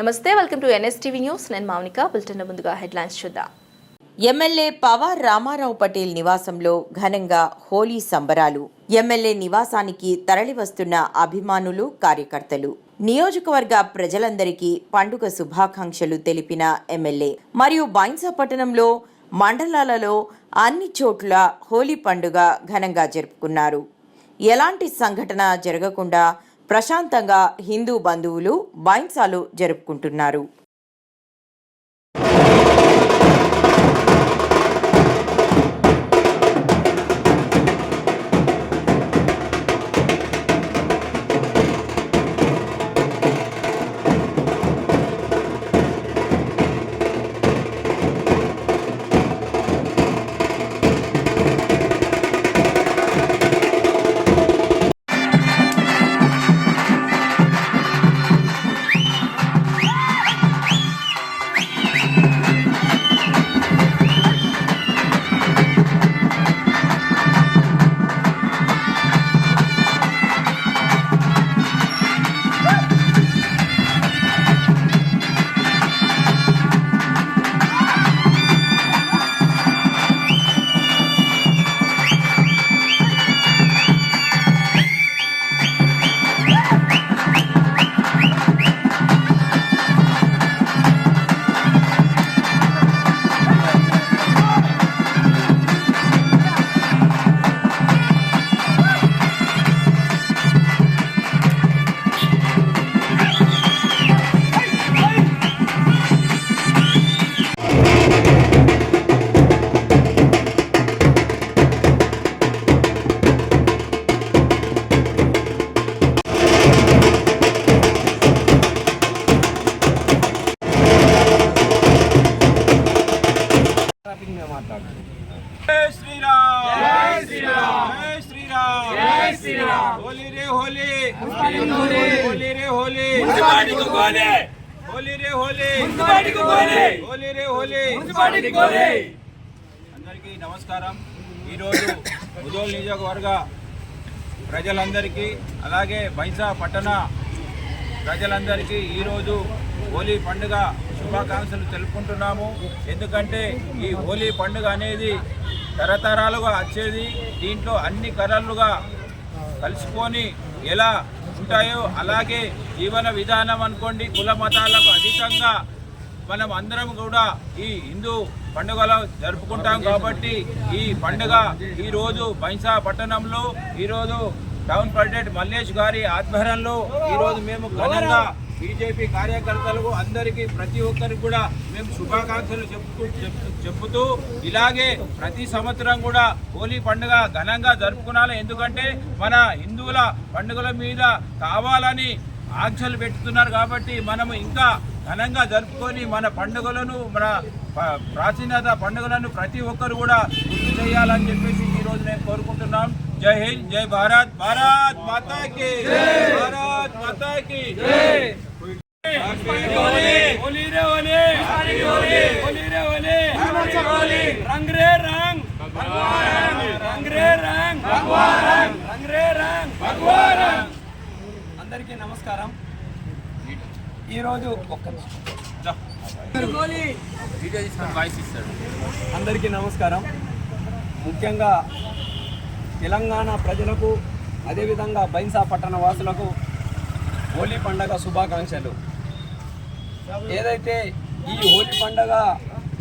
నమస్తే welcome to NSTV news. నేను Mounika bulletin ముందుగా హెడ్లైన్స్ చూద్దాం. ఎమ్మెల్యే పవార్ రామారావు పటేల్ నివాసంలో ఘనంగా హోలీ సంబరాలు. ఎమ్మెల్యే నివాసానికి తరలివస్తున్న అభిమానులు కార్యకర్తలు. నియోజకవర్గ ప్రజలందరికీ పండుగ శుభాకాంక్షలు తెలిపిన ఎమ్మెల్యే. మరియు బైన్సా పట్టణంలో మండలాలలో అన్ని చోట్ల హోలీ పండుగ ఘనంగా జరుపుకున్నారు. ఎలాంటి సంఘటన జరగకుండా ప్రశాంతంగా హిందూ బంధువులు బైన్సాలు జరుపుకుంటున్నారు. అందరికీ నమస్కారం. ఈరోజు ముదోల్ నియోజకవర్గ ప్రజలందరికీ అలాగే బైసా పట్టణ ప్రజలందరికీ ఈరోజు హోలీ పండుగ శుభాకాంక్షలు తెలుపుకుంటున్నాము. ఎందుకంటే ఈ హోలీ పండుగ అనేది తరతరాలుగా వచ్చేది. దీంట్లో అన్ని కళలుగా కలుసుకొని ఎలా ఉంటాయో అలాగే జీవన విధానం అనుకోండి కుల మతాలకు అధికంగా మనం అందరం కూడా ఈ హిందూ పండుగలు జరుపుకుంటాం కాబట్టి ఈ పండుగ ఈరోజు బైంసా పట్టణంలో ఈరోజు టౌన్ ప్రెసిడెంట్ మల్లేష్ గారి ఆధ్వర్యంలో ఈరోజు మేము ఘనంగా బీజేపీ కార్యకర్తలకు అందరికీ ప్రతి ఒక్కరికి కూడా మేము శుభాకాంక్షలు చెప్పుతూ చెప్తూ- చెప్పుతూ ఇలాగే ప్రతి సంవత్సరం కూడా హోలీ పండుగ ఘనంగా జరుపుకున్నాలి ఎందుకంటే మన హిందువుల పండుగల మీద కావాలని ఆంక్షలు పెట్టుతున్నారు కాబట్టి మనము ఇంకా ఘనంగా జరుపుకొని మన పండుగలను మన ప్రాచీనత పండుగలను ప్రతి ఒక్కరు కూడా గుర్తు చేయాలని చెప్పేసి ఈ రోజు నేను కోరుకుంటున్నాం. జై హింద్ జై భారత్. భారత్ మాతాకి. భారత్ మాతాకి. रंग रे रंग रंग रे रंग रंग रे रंग అందరికీ నమస్కారం ఈరోజు ఒక్క అందరికీ నమస్కారం ముఖ్యంగా తెలంగాణ ప్రజలకు అదేవిధంగా బైన్సా పట్టణ వాసులకు హోలీ పండగ శుభాకాంక్షలు ఏదైతే ఈ హోలీ పండగ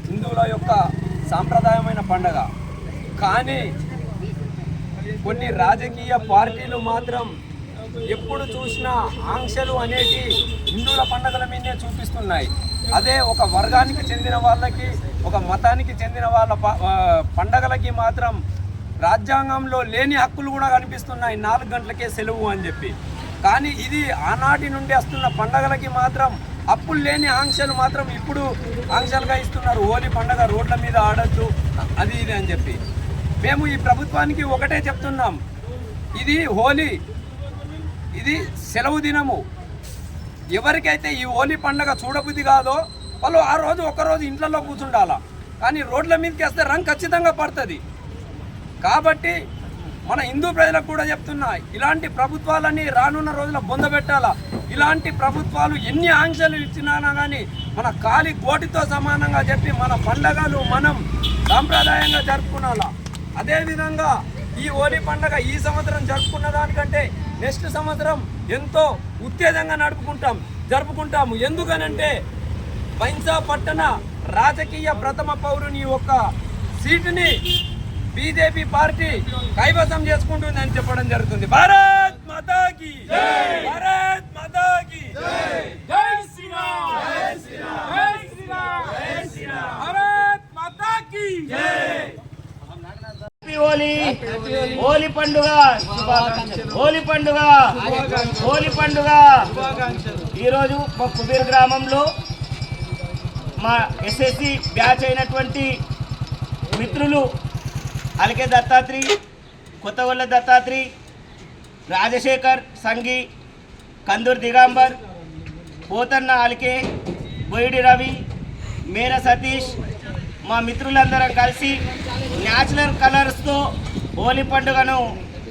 హిందువుల యొక్క సాంప్రదాయమైన పండగ కానీ కొన్ని రాజకీయ పార్టీలు మాత్రం ఎప్పుడు చూసినా ఆంక్షలు అనేటి హిందువుల పండగల మీదే చూపిస్తున్నాయి. అదే ఒక వర్గానికి చెందిన వాళ్ళకి ఒక మతానికి చెందిన వాళ్ళ ప- పండగలకి మాత్రం రాజ్యాంగంలో లేని హక్కులు కూడా కనిపిస్తున్నాయి. నాలుగు గంటలకే సెలవు అని చెప్పి. కానీ ఇది ఆనాటి నుండి వస్తున్న పండగలకి మాత్రం అప్పులు లేని ఆంక్షలు మాత్రం ఇప్పుడు ఆంక్షలుగా ఇస్తున్నారు. హోలీ పండగ రోడ్ల మీద ఆడద్దు అది ఇది అని చెప్పి. మేము ఈ ప్రభుత్వానికి ఒకటే చెప్తున్నాం. ఇది హోలీ ఇది సెలవు దినము. ఎవరికైతే ఈ హోలీ పండగ చూడబుద్ధి కాదో వాళ్ళు ఆ రోజు ఒకరోజు ఇంట్లో కూర్చుండాలా. కానీ రోడ్ల మీదకి వస్తే రంగు ఖచ్చితంగా పడుతుంది. కాబట్టి మన హిందూ ప్రజలకు కూడా చెప్తున్నా ఇలాంటి ప్రభుత్వాలని రానున్న రోజుల బొందబెట్టాలా ఇలాంటి ప్రభుత్వాలు ఎన్ని ఆంక్షలు ఇచ్చినా కానీ మన కాలి కోటితో సమానంగా చెప్పి మన పండగలు మనం సాంప్రదాయంగా జరుపుకున్నాలా అదేవిధంగా ఈ హోలీ పండగ ఈ సంవత్సరం జరుపుకున్న దానికంటే నెక్స్ట్ సంవత్సరం ఎంతో ఉత్తేజంగా నడుపుకుంటాం జరుపుకుంటాము. ఎందుకనంటే బైన్సా పట్టణ రాజకీయ ప్రథమ పౌరుని యొక్క సీటుని బీజేపీ పార్టీ కైవసం చేసుకుంటుందని చెప్పడం జరుగుతుంది. భారత్ మాతాకి భారత్ మాతాకి జై శ్రీరామ్ జై శ్రీరామ్ జై శ్రీరామ్ జై శ్రీరామ్ భారత్ మాతాకి హ్యాపీ హోలీ. హోలీ పండుగ. హోలీ పండుగ. హోలీ పండుగ. ఈరోజు మా కుబీర్ గ్రామంలో మా ఎస్ఎస్సి బ్యాచ్ అయినటువంటి మిత్రులు అలికే దత్తాత్రి కొత్తగొల్ల దత్తాత్రి రాజశేఖర్ సంగి కందూర్ దిగాంబర్ పోతన్న అలికే బొయిడి రవి మేర సతీష్ మా మిత్రులందరం కలిసి న్యాచురల్ కలర్స్తో హోలీ పండుగను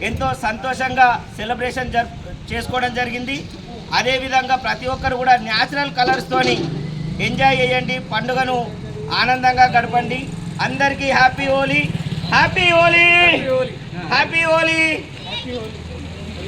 ఎంతో సంతోషంగా సెలబ్రేషన్ జరు చేసుకోవడం జరిగింది. అదేవిధంగా ప్రతి ఒక్కరు కూడా న్యాచురల్ కలర్స్తోని ఎంజాయ్ చేయండి. పండుగను ఆనందంగా గడపండి. అందరికీ happy Holi. Happy Holi. Happy Holi.